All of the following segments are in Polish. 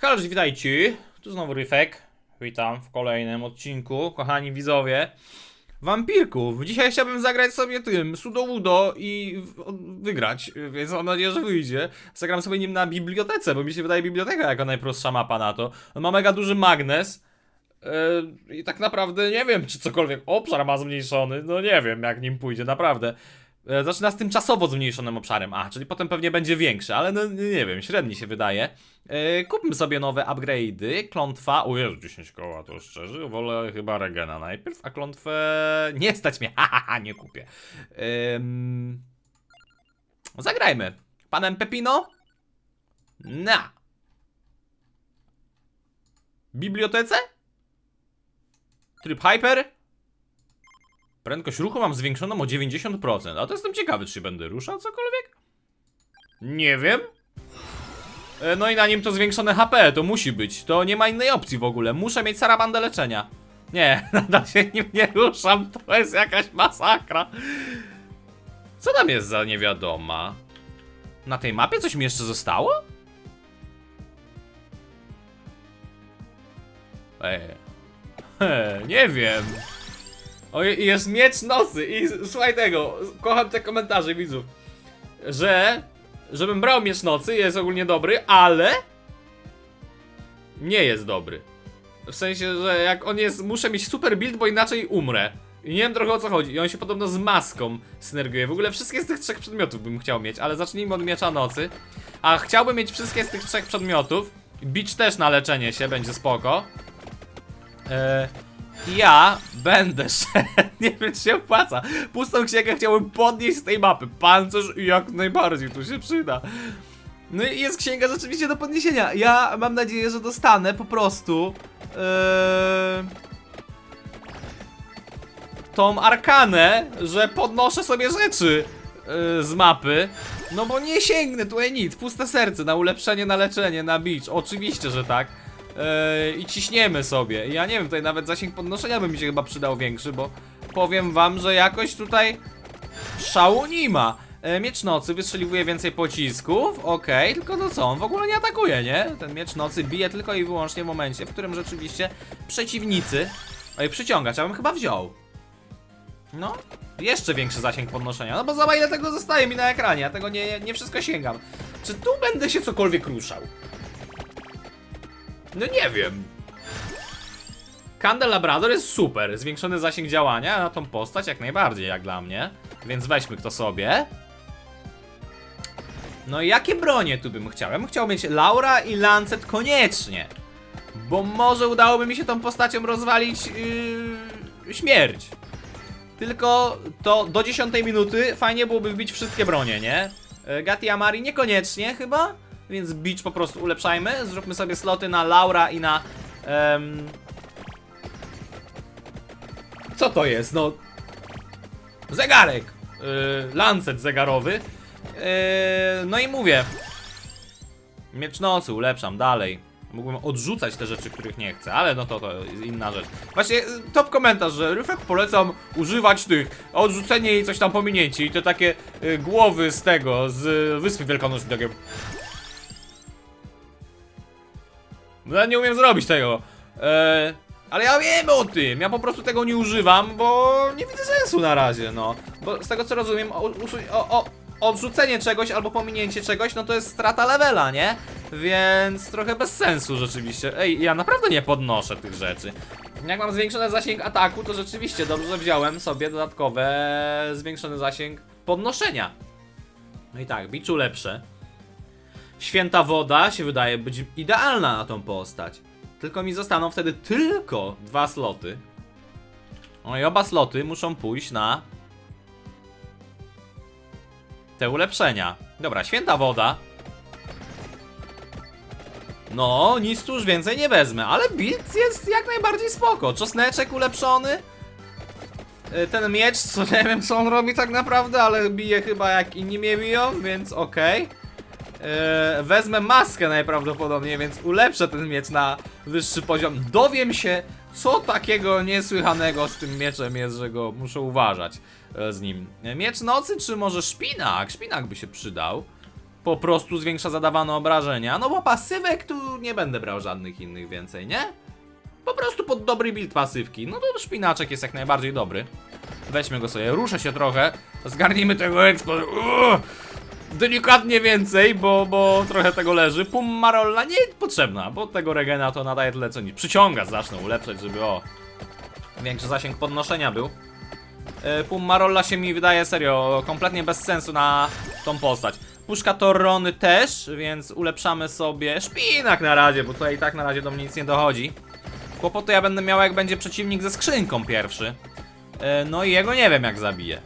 Halo, witajcie. Tu znowu Ryfek. Witam w kolejnym odcinku, kochani widzowie. Wampirków. Dzisiaj chciałbym zagrać sobie tym, Sudowudo i wygrać, więc mam nadzieję, że wyjdzie. Zagram sobie nim na bibliotece, bo mi się wydaje biblioteka jako najprostsza mapa na to. On ma mega duży magnes. Yy, I tak naprawdę nie wiem, czy cokolwiek obszar ma zmniejszony. No nie wiem, jak nim pójdzie, naprawdę. E, Zaczyna z tymczasowo zmniejszonym obszarem. A, czyli potem pewnie będzie większy, ale no nie wiem, średni się wydaje. E, kupmy sobie nowe upgrade'y. Klątwa. O Jezu, 10 koła to szczerze. Wolę chyba Regena najpierw, a klątwę. Nie stać mnie. Ha, ha, nie kupię. Ym... Zagrajmy. Panem Pepino? Na. Bibliotece? Tryb Hyper? Prędkość ruchu mam zwiększoną o 90%, a to jestem ciekawy, czy będę ruszał cokolwiek? Nie wiem. E, No i na nim to zwiększone HP, to musi być. To nie ma innej opcji w ogóle. Muszę mieć sarabandę leczenia. Nie, nadal się nim nie ruszam, to jest jakaś masakra. Co tam jest za niewiadoma? Na tej mapie coś mi jeszcze zostało? Eee. He, nie wiem. O, i jest miecz nocy i słuchaj tego, kocham te komentarze widzów, że żebym brał miecz nocy jest ogólnie dobry, ale nie jest dobry. W sensie, że jak on jest, muszę mieć super build, bo inaczej umrę. I nie wiem trochę o co chodzi. I on się podobno z maską synergiuje. W ogóle wszystkie z tych trzech przedmiotów bym chciał mieć, ale zacznijmy od miecza nocy. A chciałbym mieć wszystkie z tych trzech przedmiotów. Beach też na leczenie się, będzie spoko. Eee, ja będę szedł, nie wiem czy się opłaca. Pustą księgę chciałbym podnieść z tej mapy. Pancerz jak najbardziej tu się przyda. No i jest księga rzeczywiście do podniesienia. Ja mam nadzieję, że dostanę po prostu eee, tą arkanę, że podnoszę sobie rzeczy eee, z mapy. No bo nie sięgnę tutaj nic. Puste serce na ulepszenie, na leczenie, na beach. Oczywiście, że tak. Eee, I ciśniemy sobie. Ja nie wiem, tutaj nawet zasięg podnoszenia by mi się chyba przydał większy, bo powiem wam, że jakoś tutaj szału nie ma. E, miecz nocy wystrzeliwuje więcej pocisków, okej, tylko to co, on w ogóle nie atakuje, nie? Ten miecz nocy bije tylko i wyłącznie w momencie, w którym rzeczywiście przeciwnicy... Oj, przyciągać, ja bym chyba wziął. No, jeszcze większy zasięg podnoszenia, no bo zobacz ile tego zostaje mi na ekranie, ja tego nie, nie wszystko sięgam. Czy tu będę się cokolwiek ruszał? No nie wiem. Candelabrador jest super, zwiększony zasięg działania na tą postać jak najbardziej, jak dla mnie. Więc weźmy kto sobie. No i jakie bronie tu bym chciał? Ja bym chciał mieć Laura i Lancet koniecznie. Bo może udałoby mi się tą postacią rozwalić yy, śmierć. Tylko to do 10 minuty fajnie byłoby wbić wszystkie bronie, nie? Yy, Gati Amari niekoniecznie chyba, więc beach po prostu ulepszajmy. Zróbmy sobie sloty na Laura i na... em, Co to jest? No... Zegarek! Yy, lancet zegarowy. Yy, no i mówię. Miecz nocy ulepszam dalej. Mógłbym odrzucać te rzeczy, których nie chcę, ale no to, to jest inna rzecz. Właśnie yy, top komentarz, że Ryfek polecam używać tych odrzucenie i coś tam pominięcie i te takie yy, głowy z tego, z Wyspy Wielkanocnej. No ja nie umiem zrobić tego. Eee, ale ja wiem o tym, ja po prostu tego nie używam, bo nie widzę sensu na razie, no. Bo z tego co rozumiem, o, o, o, odrzucenie czegoś albo pominięcie czegoś, no to jest strata levela, nie? Więc trochę bez sensu rzeczywiście. Ej, ja naprawdę nie podnoszę tych rzeczy. Jak mam zwiększony zasięg ataku, to rzeczywiście dobrze wziąłem sobie dodatkowe zwiększony zasięg podnoszenia. No i tak, biczu lepsze. Święta woda się wydaje być idealna na tą postać. Tylko mi zostaną wtedy tylko dwa sloty. No i oba sloty muszą pójść na te ulepszenia. Dobra, święta woda. No, nic tu już więcej nie wezmę, ale build jest jak najbardziej spoko. Czosneczek ulepszony. Y, Ten miecz, co nie wiem co on robi tak naprawdę, ale bije chyba jak inni mnie biją, więc okej. E, wezmę maskę najprawdopodobniej, więc ulepszę ten miecz na wyższy poziom. Dowiem się, co takiego niesłychanego z tym mieczem jest, że go muszę uważać e, z nim. Miecz nocy, czy może szpinak? Szpinak by się przydał. po prostu zwiększa zadawane obrażenia. No bo pasywek tu nie będę brał żadnych innych więcej, nie? Po prostu pod dobry build pasywki. No to szpinaczek jest jak najbardziej dobry. Weźmy go sobie, ruszę się trochę. Zgarnijmy tego. Uuu! Delikatnie więcej, bo, bo trochę tego leży. Pum Marolla nie potrzebna, bo tego regena to nadaje tyle co nic. Przyciąga, zacznę ulepszać, żeby o. Większy zasięg podnoszenia był. E, Pum Marolla się mi wydaje serio kompletnie bez sensu na tą postać. Puszka Torrony też, więc ulepszamy sobie szpinak na razie, bo tutaj i tak na razie do mnie nic nie dochodzi. Kłopoty ja będę miał jak będzie przeciwnik ze skrzynką pierwszy. E, No i jego nie wiem jak zabiję.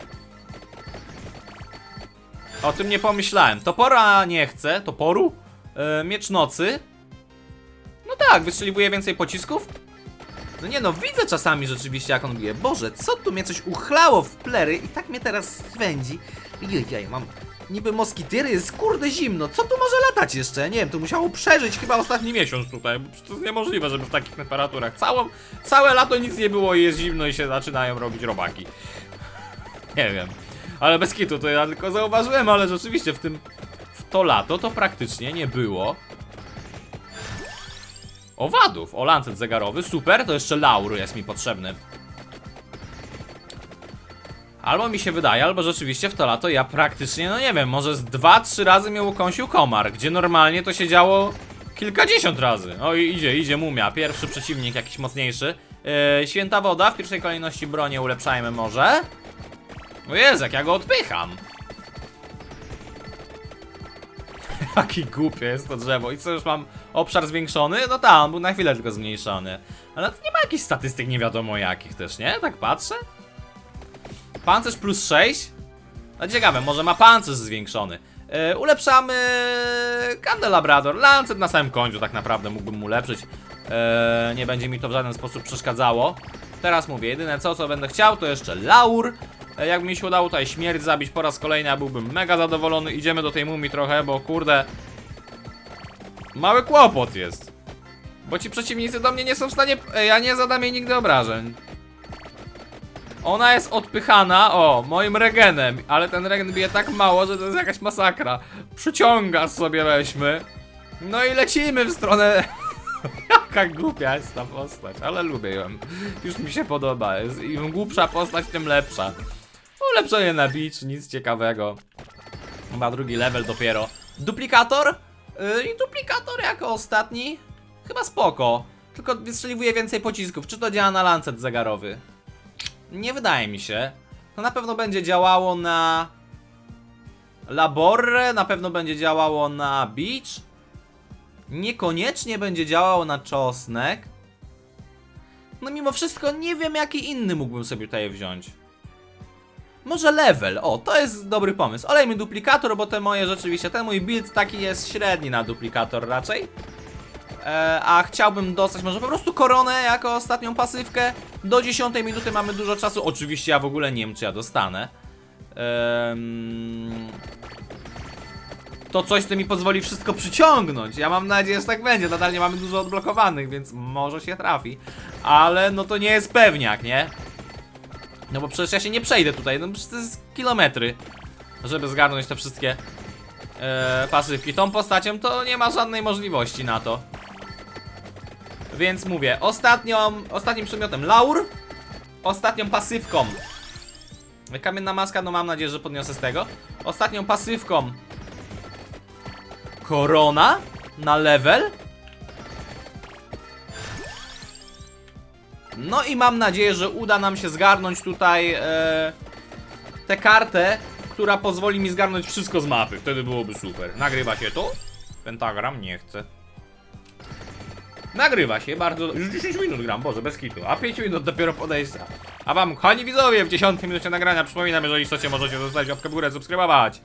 O tym nie pomyślałem. Topora nie chcę. Toporu? E, miecz nocy. No tak, wystrzeliwuje więcej pocisków. No nie no, widzę czasami rzeczywiście jak on bije. Boże, co tu mnie coś uchlało w plery i tak mnie teraz swędzi. Jejej, mam niby moskityry, jest kurde zimno. Co tu może latać jeszcze? Nie wiem, to musiało przeżyć chyba ostatni miesiąc tutaj. To jest niemożliwe, żeby w takich temperaturach. Całą, całe lato nic nie było i jest zimno i się zaczynają robić robaki. Nie wiem. Ale bez kitu to ja tylko zauważyłem, ale rzeczywiście w tym. W to lato to praktycznie nie było. Owadów. O, lancet zegarowy. Super, to jeszcze laur jest mi potrzebny. Albo mi się wydaje, albo rzeczywiście w to lato ja praktycznie, no nie wiem, może z 2-3 razy mnie ukąsił komar, gdzie normalnie to się działo kilkadziesiąt razy. O idzie, idzie mumia, pierwszy przeciwnik jakiś mocniejszy. Yy, święta woda, w pierwszej kolejności bronię ulepszajmy może. O Jezu, jak ja go odpycham. Jaki głupie jest to drzewo. I co, już mam obszar zwiększony? No tam, był na chwilę tylko zmniejszony. Ale to nie ma jakichś statystyk nie wiadomo jakich też, nie? Tak patrzę. Pancerz plus 6? No ciekawe, może ma pancerz zwiększony. Yy, ulepszamy Candelabrador. Lancet na samym końcu tak naprawdę mógłbym ulepszyć. Yy, nie będzie mi to w żaden sposób przeszkadzało. Teraz mówię, jedyne co, co będę chciał, to jeszcze laur. E, Jakby mi się udało tutaj śmierć zabić po raz kolejny, byłbym mega zadowolony. Idziemy do tej mumii trochę, bo kurde... Mały kłopot jest. Bo ci przeciwnicy do mnie nie są w stanie... e, Ja nie zadam jej nigdy obrażeń. Ona jest odpychana, o, moim regenem, ale ten regen bije tak mało, że to jest jakaś masakra. Przyciąga sobie weźmy. No i lecimy w stronę... Jaka głupia jest ta postać, ale lubię ją. Już mi się podoba. Im głupsza postać, tym lepsza. Ulepszenie na beach, nic ciekawego. Chyba drugi level dopiero. Duplikator? Yy, I duplikator jako ostatni? Chyba spoko. Tylko wystrzeliwuje więcej pocisków. Czy to działa na lancet zegarowy? Nie wydaje mi się. To na pewno będzie działało na... Laborre, na pewno będzie działało na beach. Niekoniecznie będzie działało na czosnek. No mimo wszystko nie wiem jaki inny mógłbym sobie tutaj wziąć. Może level, o to jest dobry pomysł. Olejmy duplikator, bo te moje rzeczywiście, ten mój build taki jest średni na duplikator raczej. E, a chciałbym dostać może po prostu koronę jako ostatnią pasywkę. Do 10 minuty mamy dużo czasu. Oczywiście ja w ogóle nie wiem czy ja dostanę. Ehm, to coś, co mi pozwoli wszystko przyciągnąć. Ja mam nadzieję, że tak będzie. Nadal nie mamy dużo odblokowanych, więc może się trafi. Ale no to nie jest pewniak, nie? No bo przecież ja się nie przejdę tutaj, no przecież to jest kilometry, żeby zgarnąć te wszystkie e, pasywki. Tą postacią to nie ma żadnej możliwości na to. Więc mówię, ostatnią, ostatnim przedmiotem laur, ostatnią pasywką. Kamienna maska, no mam nadzieję, że podniosę z tego. Ostatnią pasywką Korona na level. No i mam nadzieję, że uda nam się zgarnąć tutaj e, tę kartę, która pozwoli mi zgarnąć wszystko z mapy. Wtedy byłoby super. Nagrywa się to? Pentagram nie chcę. Nagrywa się bardzo. Już 10 minut gram, Boże, bez kitu. A 5 minut dopiero podejścia. A wam, kochani widzowie, w 10 minucie nagrania przypominam, jeżeli chcecie, możecie zostawić łapkę w górę, subskrybować.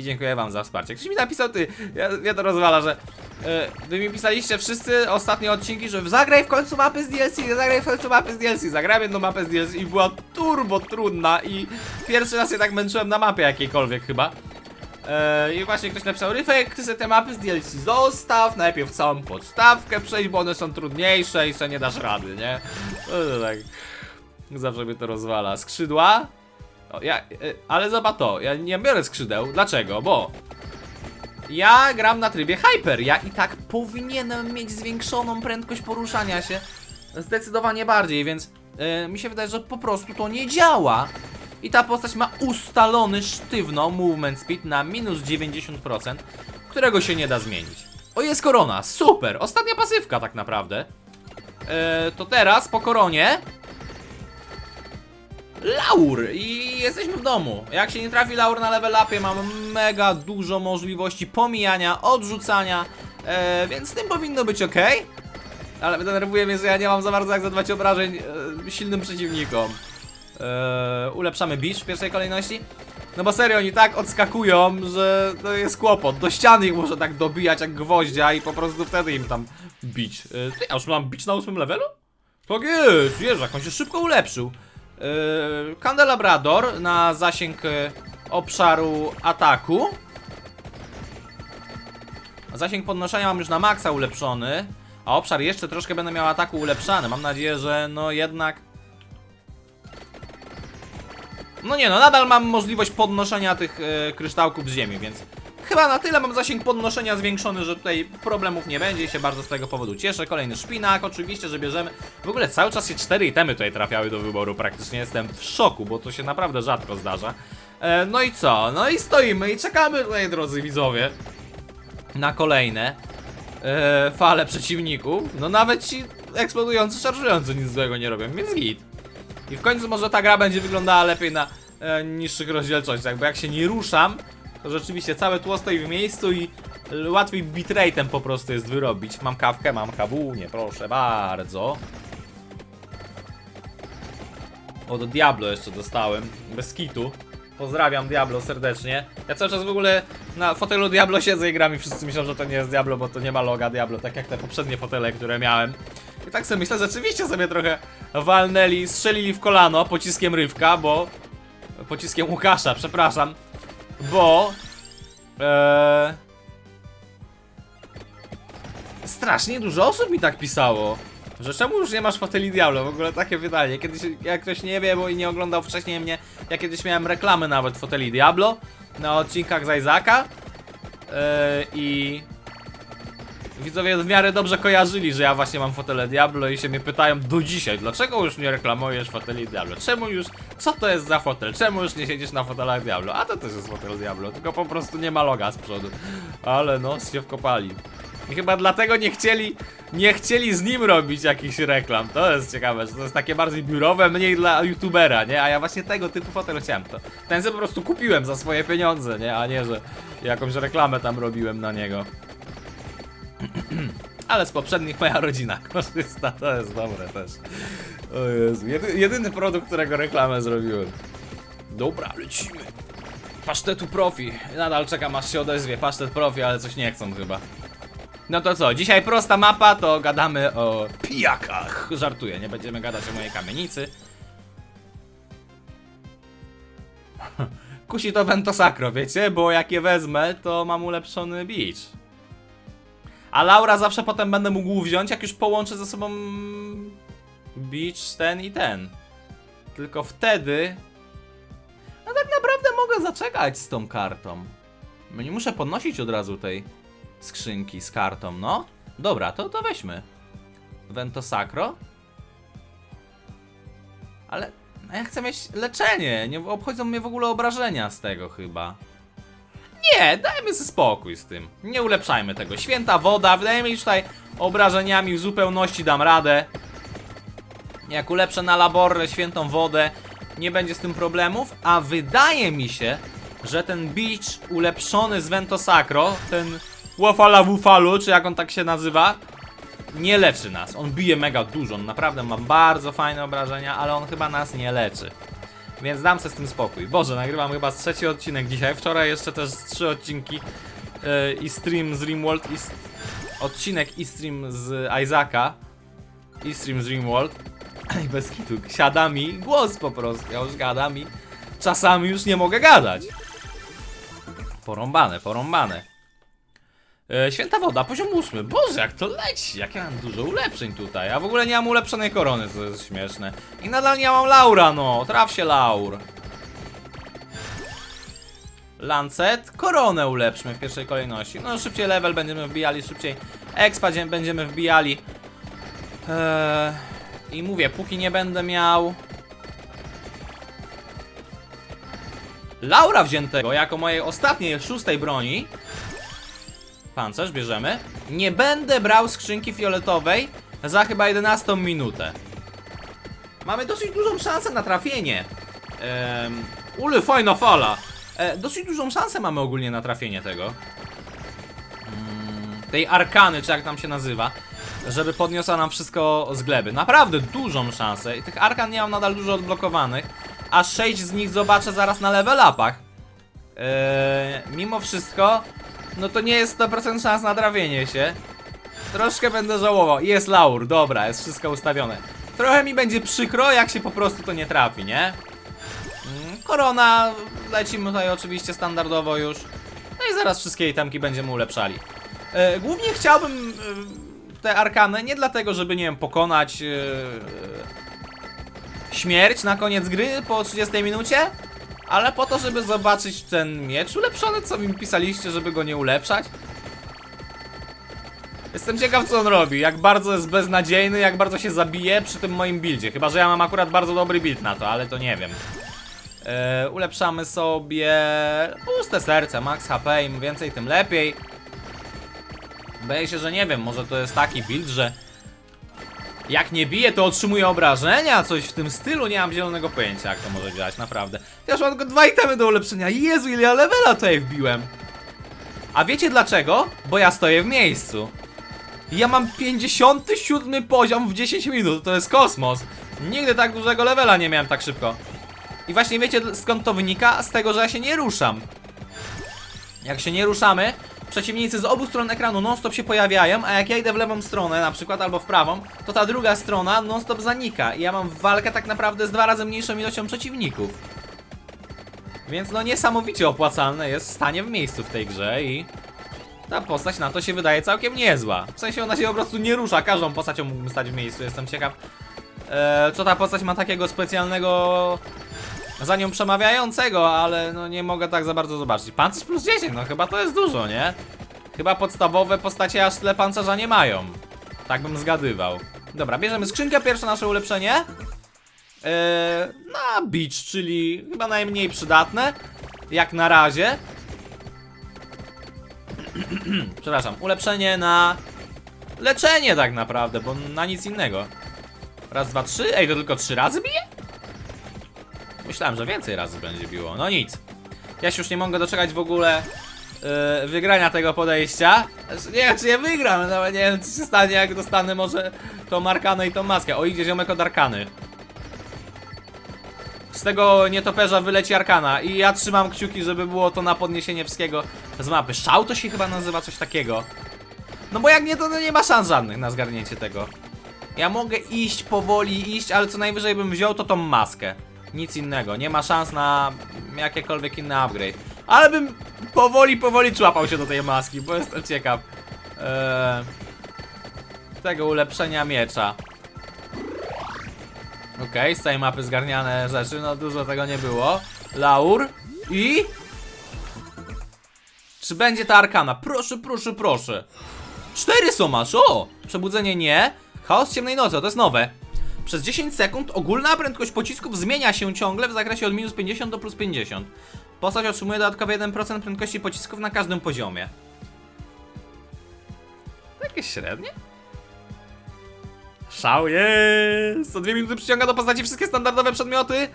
I dziękuję wam za wsparcie. Ktoś mi napisał, ty, ja, ja to rozwala, że e, wy mi pisaliście wszyscy ostatnie odcinki, że zagraj w końcu mapy z DLC, zagraj w końcu mapy z DLC. Zagrałem jedną mapę z DLC i była turbo trudna i pierwszy raz się tak męczyłem na mapie jakiejkolwiek chyba. E, I właśnie ktoś napisał, Ryfek, ty sobie te mapy z DLC zostaw, najpierw całą podstawkę przejść, bo one są trudniejsze i sobie nie dasz rady, nie? No tak, zawsze mnie to rozwala. Skrzydła? O, ja, e, ale zobacz to, ja nie biorę skrzydeł, dlaczego? Bo Ja gram na trybie Hyper. Ja i tak powinienem mieć zwiększoną prędkość poruszania się. Zdecydowanie bardziej, więc e, mi się wydaje, że po prostu to nie działa. I ta postać ma ustalony sztywno movement speed na minus 90%, którego się nie da zmienić. O, jest korona, super! Ostatnia pasywka tak naprawdę. E, to teraz po koronie Laur i jesteśmy w domu. Jak się nie trafi Laur na level upie, mam mega dużo możliwości pomijania, odrzucania, e, więc z tym powinno być ok. Ale denerwuje mnie, że ja nie mam za bardzo jak zadawać obrażeń e, silnym przeciwnikom. E, ulepszamy beach w pierwszej kolejności. No bo serio, oni tak odskakują, że to jest kłopot. Do ściany ich muszę tak dobijać jak gwoździa i po prostu wtedy im tam bić. E, ty, ja już mam bić na ósmym levelu? Tak jest, Jezu, jak on się szybko ulepszył. Yy, Candelabrador na zasięg e, obszaru ataku. Zasięg podnoszenia mam już na maksa ulepszony, a obszar jeszcze troszkę będę miał ataku ulepszany. Mam nadzieję, że no jednak... No nie no, nadal mam możliwość podnoszenia tych e, kryształków z ziemi, więc chyba na tyle mam zasięg podnoszenia zwiększony, że tutaj problemów nie będzie i się bardzo z tego powodu cieszę. Kolejny szpinak, oczywiście, że bierzemy. W ogóle cały czas się cztery itemy tutaj trafiały do wyboru, praktycznie jestem w szoku, bo to się naprawdę rzadko zdarza. E, no i co? No i stoimy i czekamy tutaj, drodzy widzowie, na kolejne e, fale przeciwników. No nawet ci eksplodujący, szarżujący nic złego nie robią, więc git. I w końcu może ta gra będzie wyglądała lepiej na e, niższych rozdzielczościach, bo jak się nie ruszam, to rzeczywiście całe tło stoi w miejscu i łatwiej bitrate'em po prostu jest wyrobić. Mam kawkę, mam kawunię, proszę bardzo. Od Diablo jeszcze dostałem, bez kitu. Pozdrawiam Diablo serdecznie. Ja cały czas w ogóle na fotelu Diablo siedzę i gram i wszyscy myślą, że to nie jest Diablo, bo to nie ma loga Diablo, tak jak te poprzednie fotele, które miałem. I tak sobie myślę, że rzeczywiście sobie trochę walnęli, strzelili w kolano pociskiem Rywka, bo... Pociskiem Łukasza, przepraszam. Bo... Eee, strasznie dużo osób mi tak pisało. Że czemu już nie masz foteli Diablo? W ogóle takie pytanie. Kiedyś, jak ktoś nie wie, bo i nie oglądał wcześniej mnie, ja kiedyś miałem reklamy nawet foteli Diablo na odcinkach z Isaaca. Eee, I widzowie w miarę dobrze kojarzyli, że ja właśnie mam fotele Diablo i się mnie pytają do dzisiaj, dlaczego już nie reklamujesz foteli Diablo? Czemu już, co to jest za fotel? Czemu już nie siedzisz na fotelach Diablo? A to też jest fotel Diablo, tylko po prostu nie ma loga z przodu. Ale no, się wkopali. I chyba dlatego nie chcieli, nie chcieli z nim robić jakichś reklam. To jest ciekawe, że to jest takie bardziej biurowe, mniej dla youtubera, nie? A ja właśnie tego typu fotel chciałem. To, ten sobie po prostu kupiłem za swoje pieniądze, nie? A nie, że jakąś reklamę tam robiłem na niego. Ale z poprzednich moja rodzina korzysta, to jest dobre też. O Jezu, jedy, jedyny produkt, którego reklamę zrobiłem. Dobra, lecimy. Pasztetu profi. Nadal czekam aż się odezwie. Pasztet profi, ale coś nie chcą chyba. No to co, dzisiaj prosta mapa, to gadamy o pijakach. Żartuję, nie będziemy gadać o mojej kamienicy. Kusi to Ventosacro, wiecie? Bo jak je wezmę, to mam ulepszony beach. A Laura zawsze potem będę mógł wziąć, jak już połączę ze sobą beach ten i ten. Tylko wtedy... No tak naprawdę mogę zaczekać z tą kartą. No nie muszę podnosić od razu tej skrzynki z kartą, no. Dobra, to, to weźmy. Ventosacro. Ale no ja chcę mieć leczenie. Nie obchodzą mnie w ogóle obrażenia z tego chyba. Nie, dajmy sobie spokój z tym. Nie ulepszajmy tego. Święta woda, wydaje mi się, tutaj obrażeniami w zupełności dam radę. Jak ulepszę na laborę świętą wodę, nie będzie z tym problemów, a wydaje mi się, że ten beach ulepszony z Ventosacro, ten Wafala Wufalu, czy jak on tak się nazywa, nie leczy nas. On bije mega dużo, on naprawdę ma bardzo fajne obrażenia, ale on chyba nas nie leczy. Więc dam sobie z tym spokój. Boże, nagrywam chyba trzeci odcinek dzisiaj. Wczoraj jeszcze też trzy odcinki yy, i stream z Rimworld i odcinek i stream z Isaaca i stream z Rimworld. I bez kitu, siada mi głos po prostu. Ja już gadam i czasami już nie mogę gadać. Porąbane, porąbane. E, święta woda, poziom ósmy. Boże, jak to leci! Jak ja mam dużo ulepszeń tutaj. A w ogóle nie mam ulepszonej korony, co jest śmieszne. I nadal nie mam Laura, no. Traf się Laur. Lancet, koronę ulepszmy w pierwszej kolejności. No szybciej level będziemy wbijali, szybciej expa dzie- będziemy wbijali. Eee, I mówię, póki nie będę miał Laura wziętego jako mojej ostatniej, szóstej broni Pancerz bierzemy. Nie będę brał skrzynki fioletowej za chyba 11 minutę. Mamy dosyć dużą szansę na trafienie. Ehm, Ule, fajna fala. E, Dosyć dużą szansę mamy ogólnie na trafienie tego. Mm, Tej arkany, czy jak tam się nazywa Żeby podniosła nam wszystko z gleby. Naprawdę dużą szansę I tych arkan nie mam nadal dużo odblokowanych A 6 z nich zobaczę zaraz na level upach. Eee, Mimo wszystko No to nie jest 100% szans na trafienie się Troszkę będę żałował. Jest laur, dobra, jest wszystko ustawione. Trochę mi będzie przykro, jak się po prostu to nie trafi, nie? Mm, Korona, lecimy tutaj oczywiście standardowo już. No i zaraz wszystkie itemki będziemy ulepszali. E, głównie chciałbym e, te arkany, nie dlatego, żeby, nie wiem, pokonać e, śmierć na koniec gry po 30 minucie, ale po to, żeby zobaczyć ten miecz ulepszony, co mi pisaliście, żeby go nie ulepszać. Jestem ciekaw co on robi, jak bardzo jest beznadziejny, jak bardzo się zabije przy tym moim buildzie. Chyba, że ja mam akurat bardzo dobry build na to, ale to nie wiem. Eee, ulepszamy sobie puste serce, max HP, im więcej tym lepiej. Wydaje się, że nie wiem, może to jest taki build, że jak nie bije, to otrzymuje obrażenia, coś w tym stylu, nie mam zielonego pojęcia jak to może działać, naprawdę. Ja już mam tylko dwa itemy do ulepszenia, Jezu ile ja levela tutaj wbiłem. A wiecie dlaczego? Bo ja stoję w miejscu. Ja mam 57 poziom w 10 minut, to jest kosmos. Nigdy tak dużego levela nie miałem tak szybko. I właśnie wiecie skąd to wynika? Z tego, że ja się nie ruszam. Jak się nie ruszamy, przeciwnicy z obu stron ekranu non-stop się pojawiają, a jak ja idę w lewą stronę na przykład, albo w prawą, to ta druga strona non-stop zanika. I ja mam walkę tak naprawdę z dwa razy mniejszą ilością przeciwników. Więc no niesamowicie opłacalne jest stanie w miejscu w tej grze i... Ta postać na to się wydaje całkiem niezła. W sensie ona się po prostu nie rusza, każdą postacią mógłbym stać w miejscu, jestem ciekaw. E, co ta postać ma takiego specjalnego za nią przemawiającego, ale no nie mogę tak za bardzo zobaczyć. Pancerz plus 10, no chyba to jest dużo, nie? Chyba podstawowe postacie aż tyle pancerza nie mają. Tak bym zgadywał. Dobra, bierzemy skrzynkę, pierwsze nasze ulepszenie. Eee, na beach, czyli chyba najmniej przydatne. Jak na razie. Przepraszam, ulepszenie na leczenie tak naprawdę, bo na nic innego. Raz, dwa, trzy. Ej, to tylko trzy razy bije? Myślałem, że więcej razy będzie biło. No nic. Ja się już nie mogę doczekać w ogóle yy, wygrania tego podejścia. Nie wiem, czy je wygram, nawet nie wiem, co się stanie, jak dostanę może tą markanę i tą maskę. O, idzie ziomek od arkany. Z tego nietoperza wyleci arkana i ja trzymam kciuki, żeby było to na podniesienie wszystkiego z mapy. Szał to się chyba nazywa coś takiego. No bo jak nie, to no nie ma szans żadnych na zgarnięcie tego. Ja mogę iść powoli, iść, ale co najwyżej bym wziął to tą maskę. Nic innego, nie ma szans na jakiekolwiek inny upgrade. Ale bym powoli, powoli człapał się do tej maski, bo jestem ciekaw. Eee, tego ulepszenia miecza. Okej, z całej mapy zgarniane rzeczy, no dużo tego nie było. Laur i... Czy będzie ta arkana? Proszę, proszę, proszę. Cztery są masz, o! Przebudzenie nie. Chaos ciemnej nocy, to jest nowe. Przez 10 sekund ogólna prędkość pocisków zmienia się ciągle w zakresie od minus 50 do plus 50. Postać otrzymuje dodatkowe 1% prędkości pocisków na każdym poziomie. Jakieś średnie? Szał jest! Co dwie minuty przyciąga do postaci wszystkie standardowe przedmioty?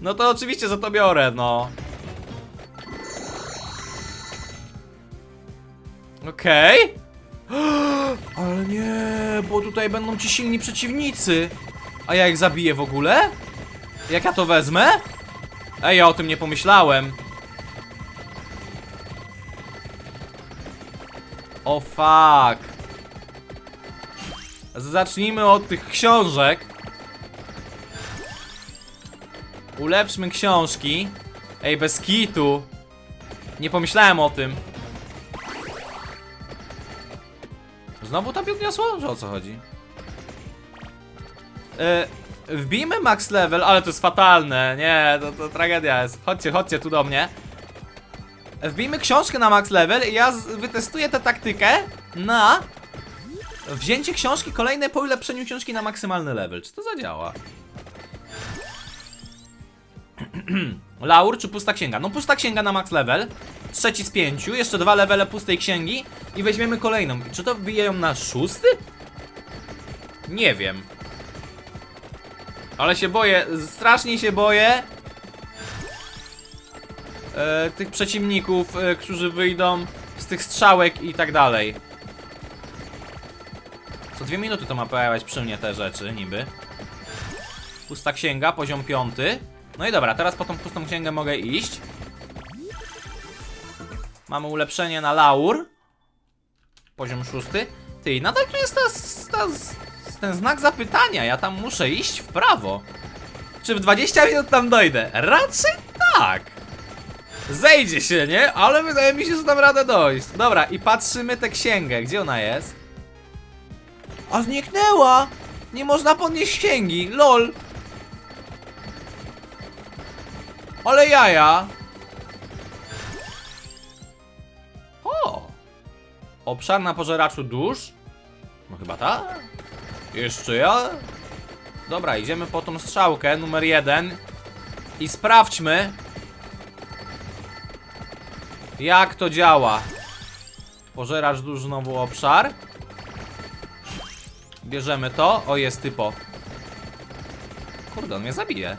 No to oczywiście, że to biorę, no. Okej. Ale nie, bo tutaj będą ci silni przeciwnicy. A ja ich zabiję w ogóle? Jak ja to wezmę? Ej, ja o tym nie pomyślałem. O fuck. Zacznijmy od tych książek. Ulepszmy książki. Ej, bez kitu. Nie pomyślałem o tym. Znowu tam gniosło? Że o co chodzi? E, wbijmy max level, ale to jest fatalne. Nie, to, to tragedia jest. Chodźcie, chodźcie tu do mnie. Wbijmy książkę na max level i ja wytestuję tę taktykę na wzięcie książki kolejnej po ulepszeniu książki na maksymalny level. Czy to zadziała? Laur czy pusta księga? No pusta księga na max level. Trzeci z pięciu, jeszcze dwa levele pustej księgi i weźmiemy kolejną. Czy to wbije ją na szósty? Nie wiem. Ale się boję, strasznie się boję e, tych przeciwników, e, którzy wyjdą z tych strzałek i tak dalej. Co dwie minuty to ma pojawiać przy mnie te rzeczy, niby. Pusta księga, poziom piąty. No i dobra, teraz po tą pustą księgę mogę iść. Mamy ulepszenie na laur. Poziom szósty. Ty, nadal tu jest ta, ta, ten znak zapytania. Ja tam muszę iść w prawo. Czy w 20 minut tam dojdę? Raczej tak. Zejdzie się, nie? Ale wydaje mi się, że dam radę dojść. Dobra, i patrzymy tę księgę. Gdzie ona jest? A zniknęła! Nie można podnieść księgi, lol. Ale jaja. O! Obszar na pożeraczu dusz? No chyba tak. Jeszcze ja? Dobra, idziemy po tą strzałkę numer jeden i sprawdźmy jak to działa. Pożeracz dusz znowu obszar. Bierzemy to. O, jest typo. Kurde, on mnie zabije.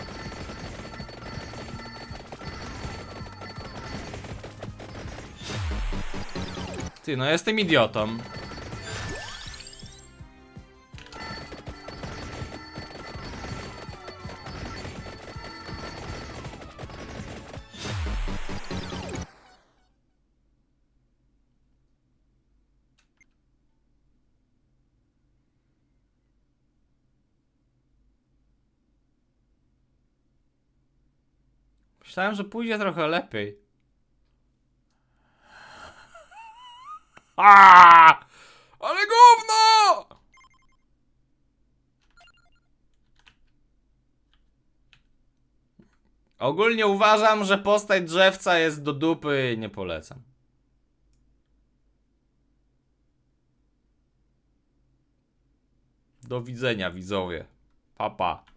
Ty, no jestem idiotą. Myślałem, że pójdzie trochę lepiej. A! Ale gówno! Ogólnie uważam, że postać drzewca jest do dupy i nie polecam. Do widzenia, widzowie. Pa, pa.